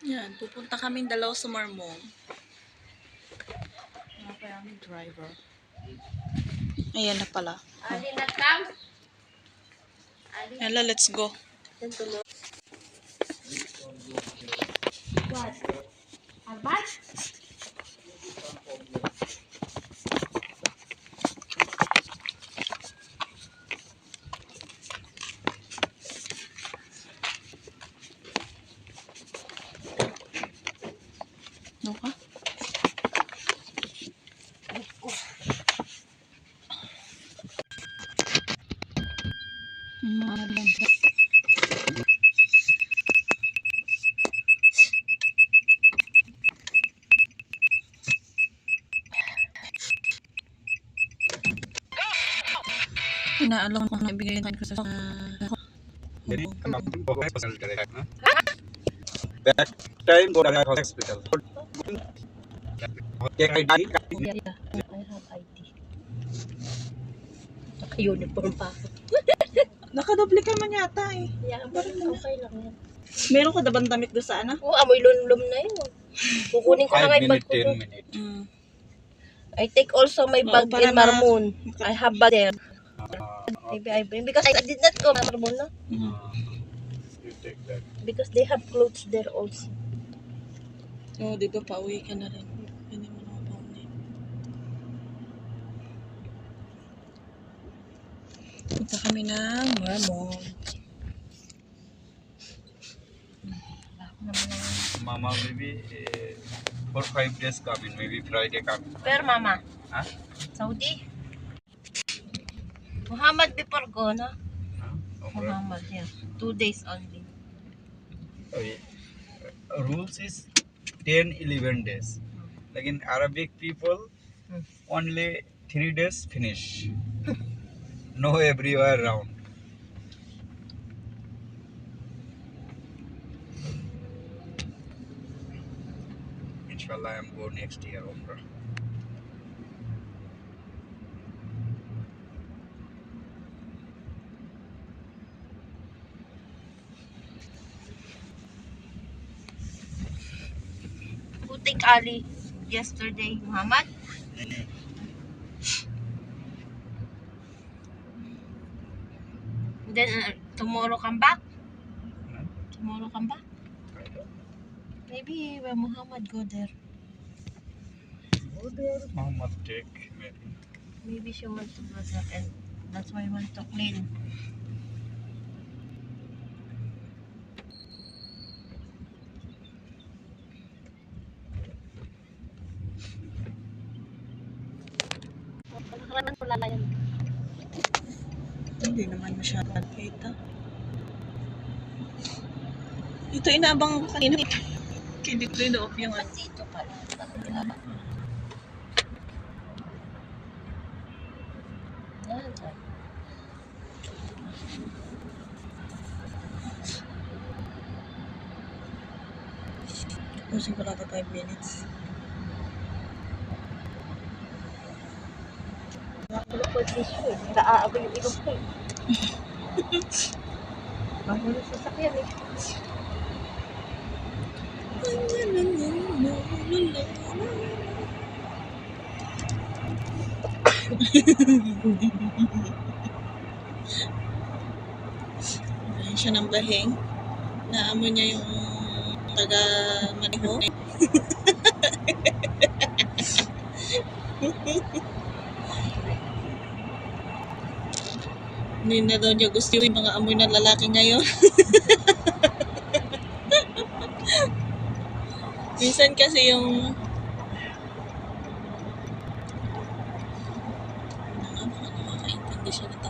Yan, pupunta kaming dalaw sa Marmon. Mga pa aming driver. Ayan na pala. Ali na kam. Ali. Hala, let's go. What? Abat? No ka? Mga bangka. Inaalam ko na ibigay tayo ko sa... Jadi, tamam, bukan pasal kerja, ha? That time, go to hospital. Okay, I did. I have ID. Naka-uniform pa ako. Nakadoble ka man yata eh. Yeah, parang okay lang yan. Meron ka dabang damit doon sa ano? Oo, oh, amoy lumlum na yun. Kukunin ko na nga yung bag ko. Mm. I take also my bag in Marmon. I have bag there. Maybe I bring because I did not go to Marmon, no? Mm. you take that Because they have clothes there also. Oo, di ba pauwi ka na rin. Hindi mo na pauwi. Punta kami ng Marmont. mama maybe uh, for 5 days coming maybe friday coming Pero mama, huh? Saudi? Muhammad before go, no? Huh? Muhammad, yeah. Two days only. Uh, rules is 10 11 days like in arabic people Hmm. only 3 days finish no everywhere around inshallah i'm go next year umrah Ali yesterday, Muhammad? Then uh, tomorrow come back? Tomorrow come back? Maybe when Muhammad go there. Go there, Muhammad take maybe. Maybe she wants to go there and that's why I want to clean. Nakaraman ko lalayan. Hindi naman masyadong kita. Ito inaabang ko kanina. Hindi ko rin off yung ano. Dito pala. Kasi wala ka 5 minutes. Po tissue eh. Naaabay yung ilong ko eh. Mahulog sa sakyan eh. Ayan siya ng baheng. Naamoy niya yung taga Hindi na daw gusto yung mga amoy ng lalaki ngayon. Minsan kasi yung Ano, baka nakakaintindi siya ng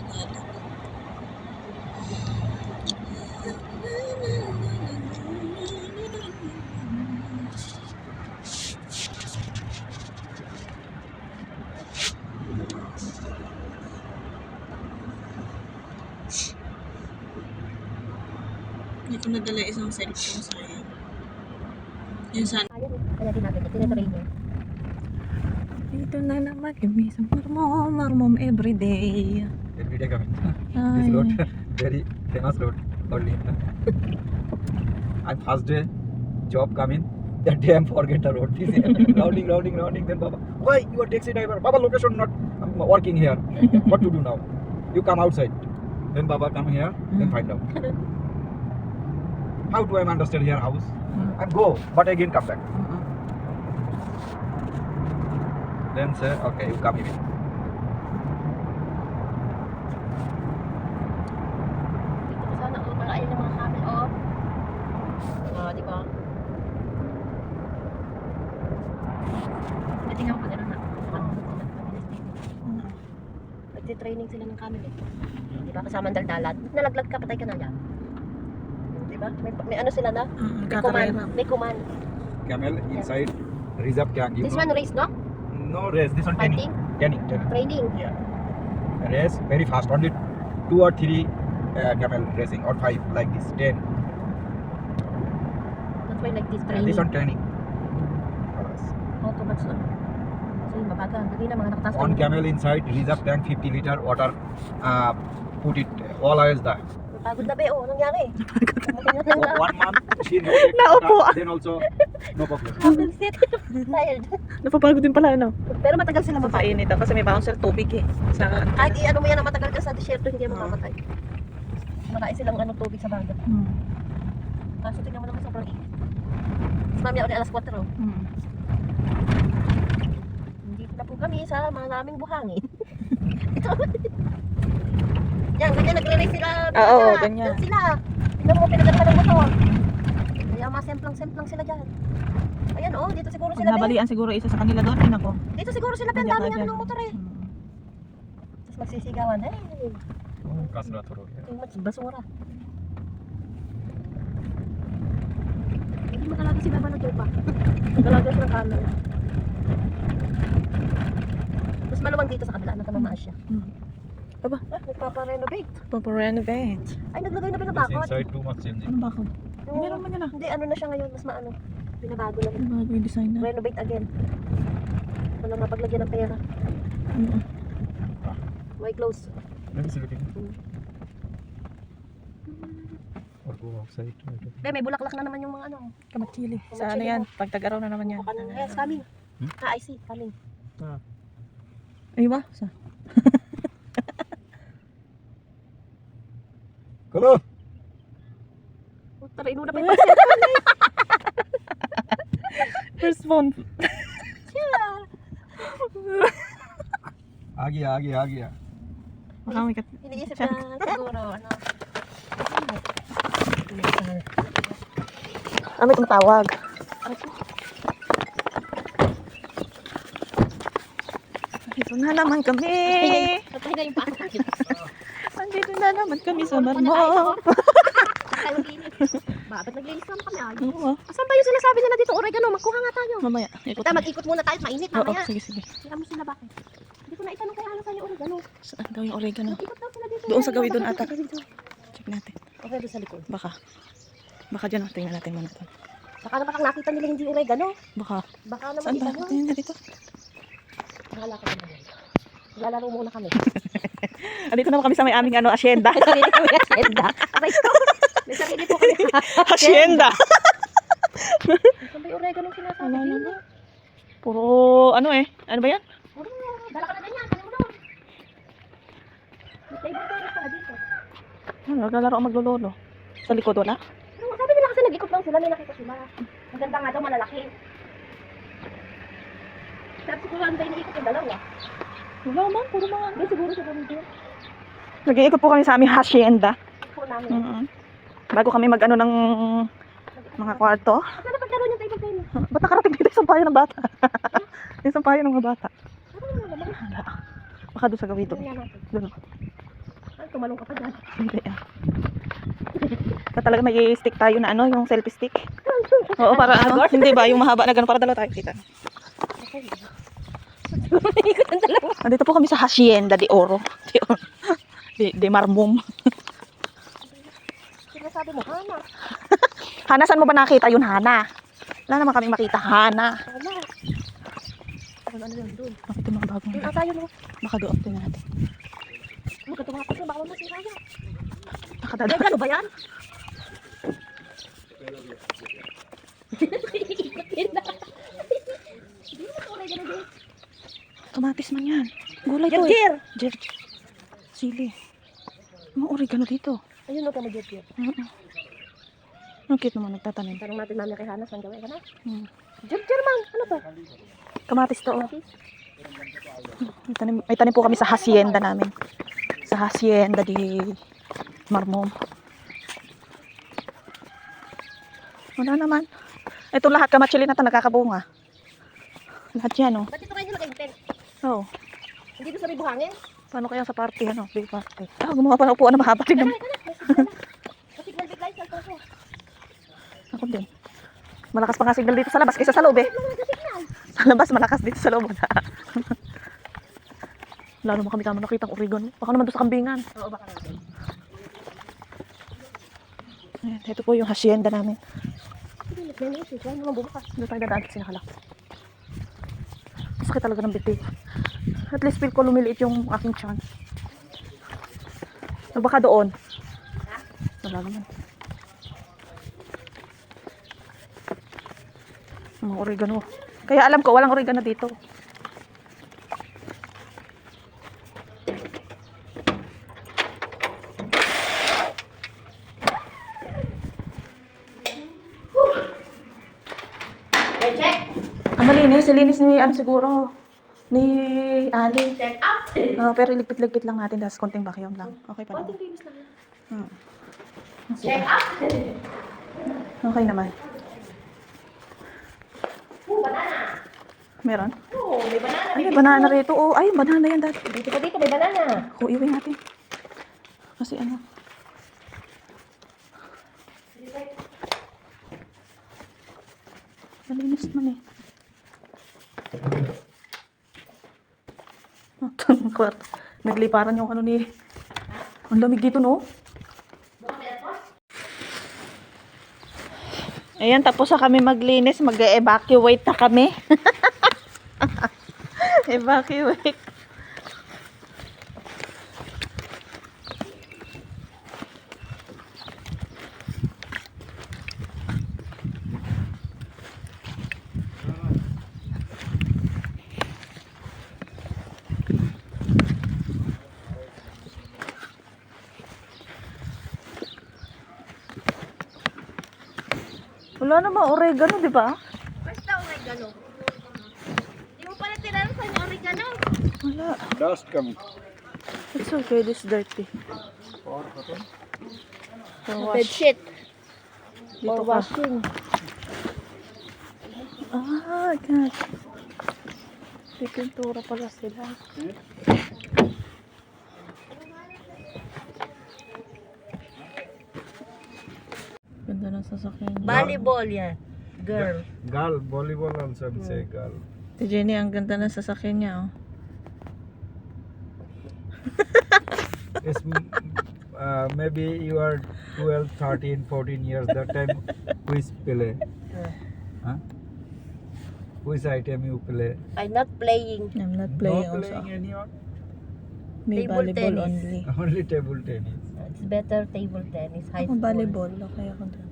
Tagalog. Hindi ko nadala isang cellphone sayang. Yung sana. Ayan. Kaya din natin. Tinatrain niya. Dito na naman kami sa Marmom, Marmom everyday. every day coming this road very famous road only and first day job coming. that day I'm forget the road. This rounding, rounding, rounding. Then Baba, why you are taxi driver? Baba, location not I'm working here. what to do now? You come outside. Then Baba come here. Then find out. How do I understand here house? Mm. I go, but again come back. Mm-mm. Then say, okay, you come na. Nagtitraining sila ng camel eh. Di ba? Kasama ang daldalat. Nalaglag ka, patay ka na yan. Ba? May, may ano sila na? Mm, May command. May command. Camel inside reserve can you This know? one race, no? No race. This one training. Fighting, Training. Training. training. Race very fast. Only two or three uh, camel racing or five like this. Ten. That's why like this And training. this one training. Oh, too much na. So yun, mabaga. Hindi na mga nakataas. One camel inside reserve tank 50 liter water. Uh, put it all hours there. Pagod na be, oh. Anong nangyari? Lang na. One month she rotate Naupo. Then also no problem. Habang sit. Tired. Napapagod din pala, no? Pero matagal sila mapain. Mapainit ako kasi may bouncer tubig eh. Sa, Kahit i-ano mo yan na matagal ka sa disyerto, hindi yan mamamatay. Marami silang ano, tubig sa baga. mm. Kaso tingnan mo naman sobrang init. Mas mamaya ulit alas 4. Mm. Hindi na po kami sa maraming buhangin. Ito. Yan, ganyan nagre-race sila. Oo, Bata. ganyan. Yan sila. Tingnan mo pinagalaman ng motor. Kaya masemplang-semplang sila dyan. Ayan oh, dito siguro Pag sila. Ben. nabalian siguro isa sa kanila doon, ay nako. Dito siguro sila Ben, dami nga ng motor eh. Mm. Tapos magsisigawan. Hey, Kasra throw. too much basura. Hindi makalagi si Baba ng tupa. Magalaga siya ng camera. Mas maluwang dito sa kabila, nakamamaan siya. Mm. Aba. Ah, nagpapa-renovate. Paparenovate. Ay, naglagay na pinabakot. inside too much changing. Ano ba ako? Yung- Meron man yan ah. Hindi, ano na siya ngayon, mas maano. Binabago na. Ano bago yung design na? Renovate again. Walang mapaglagyan ng pera. Mm. May close. Let me see looking. Or go outside. Be, may bulaklak na naman yung mga ano. Kamatsili. Sa ano yan? Pagtag-araw na naman yan. Baka na, yes, coming. Hmm? Ah, I see, coming. Ay ba? Sa? Oh, Tara, inuna pa yung First phone. आ गया आ गया आ गया Baka may kat... Iniisip na siguro, ano. Ah, may tumatawag. Dito na naman kami. Patay na yung paa. Na naman kami sa linis. Bakit naglinis naman kami ayos? Oo. Asan ba yung sinasabi nila dito? Oregano, magkuha nga tayo. mamaya. Ikot Kita, na. mag-ikot muna tayo. Mainit Oo, mamaya. sige, sige. Kaya mo sila bakit? Hindi ko na itanong kaya ano sa'yo oregano. Saan daw yung oregano? Mag-ikot daw sila dito. Doon sa gawin doon Baka ata. Check natin. Okay, doon sa likod. Baka. Baka dyan. ah. Tingnan natin muna ito. Baka naman ang nakita nila hindi oregano. Baka. Baka naman Saan ba? iba Tingnan na dito. Bahala ka naman. Lalaro muna kami. Andito naman kami sa may aming ano, asyenda. May sarili kami agenda. Aray ko. May sarili po kami. asyenda. Saan ba yung oregano sinasabi dito? naman. Puro ano eh. Ano ba yan? Puro, Dala ka na ganyan. Kaya mo doon. May table tennis pala dito. Ano, naglalaro ang maglololo. Sa likod wala? Pero sabi nila kasi nag-ikot lang sila, may nakita sila. Maganda nga daw, malalaki. Sabi siguro ang tayo naikot yung dalawa. Wala man. Puro mga ano. Siguro sa ganito. Nag-iikot po kami sa aming hacienda. Po namin. mm Bago kami mag-ano ng mga kwarto. Saan na paglaro niya table tennis? Ba't nakarating dito isang payo ng bata? isang payo ng mga bata. Ano? Hala. Baka doon sa gawin doon. Doon. Ay, tumalong ka pa dyan. Hindi ah. Sa talaga may stick tayo na ano, yung selfie stick. Oo, para ano, hindi ba, yung mahaba na gano'n, para dalawa tayo kita. Okay. Siguro naikot ang dalawa. Andito po kami sa Hacienda de Oro. De Oro. De, de Marmum. Sinasabi mo, Hana. Hana, saan mo ba nakita yun, Hana? Wala naman kami makita, Hana. Hana. Ano ano yun doon? Bakit yung mga bagong Yung ata yun, oh. Baka doon, tingnan natin. Magkatuwa ka siya, baka masira yan. Baka Ay, dada. ano ba yan? Hindi mo ito oregano din. Kamatis man yan. Gulay to eh. Jerjer! Jer. Sili. Mga oregano dito. Ayun o ka na jerjer. Oo. Ang cute naman nagtatanim. Tanong natin mami kay Hana, saan gawin ka na? Hmm. Jerjer man! Ano to? Kamatis to. Oh. May tanim, may tanim po kami sa hacienda namin. Sa hacienda di Marmom. Wala naman. Ito lahat kamachili na ito nakakabunga. Lahat yan oh. Ba't ito tent? Oh. Hindi ko sabi buhangin? Paano kaya sa party ano? Big party. Ah, gumawa pa ng upuan na mahaba. Tignan mo. Kasi nagbigay sa ko. Ako din. Malakas pa nga signal dito sa labas kaysa sa loob eh. Sa labas malakas dito sa loob. Lalo mo kami kamo nakita ang oregano. Baka naman doon sa kambingan. Oo, baka natin. Ayan, ito po yung hacienda namin. Hindi, naman. Doon tayo dadaan sa sinakalak. Masakit talaga ng biti. At least feel ko lumiliit yung aking chan. O baka doon. Wala naman. Mga oregano. Kaya alam ko, walang oregano dito. Ang malinis, silinis ni ano siguro. Ni Ali. Check out! Ah, pero ligpit-ligpit lang natin, tapos konting vacuum lang. Okay pa naman. linis lang. Hmm. Check out! Okay naman. Oh, banana! Meron? Oo, may banana. Ay, may banana rito. Oh, ay, banana yan dati. Dito pa dito, may banana. Ako, iwi natin. Kasi ano. Malinis naman eh. Kwarto. Nagliparan yung ano ni... Ang lamig dito, no? Ayan, tapos na kami maglinis. Mag-evacuate na kami. Evacuate. Wala naman oregano, di ba? Basta oregano. Hindi mo pala tinanong sa oregano. Wala. Dust come. It's okay, this dirty. For wash. Bedsheet. Dito For ka. washing. Ah, God. May pintura pala sila. Ganda ng sasakyan niya. Volleyball yan. Girl. Girl, volleyball also we say girl. Si Jenny, ang ganda ng sasakyan niya, oh. It's uh, maybe you are 12, 13, 14 years. That time, quiz play. Huh? Which item you play? I'm not playing. I'm not playing Not also. playing any one? May Table volleyball tennis. only. Only table tennis. It's better table tennis. High Ako volleyball, okay ako doon.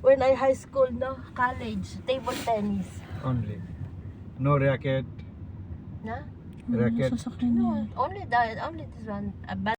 When I high school, no? College. Table tennis. Only. No racket. Na? Ano Racket. sasakyan niya? No, only that. Only this one. A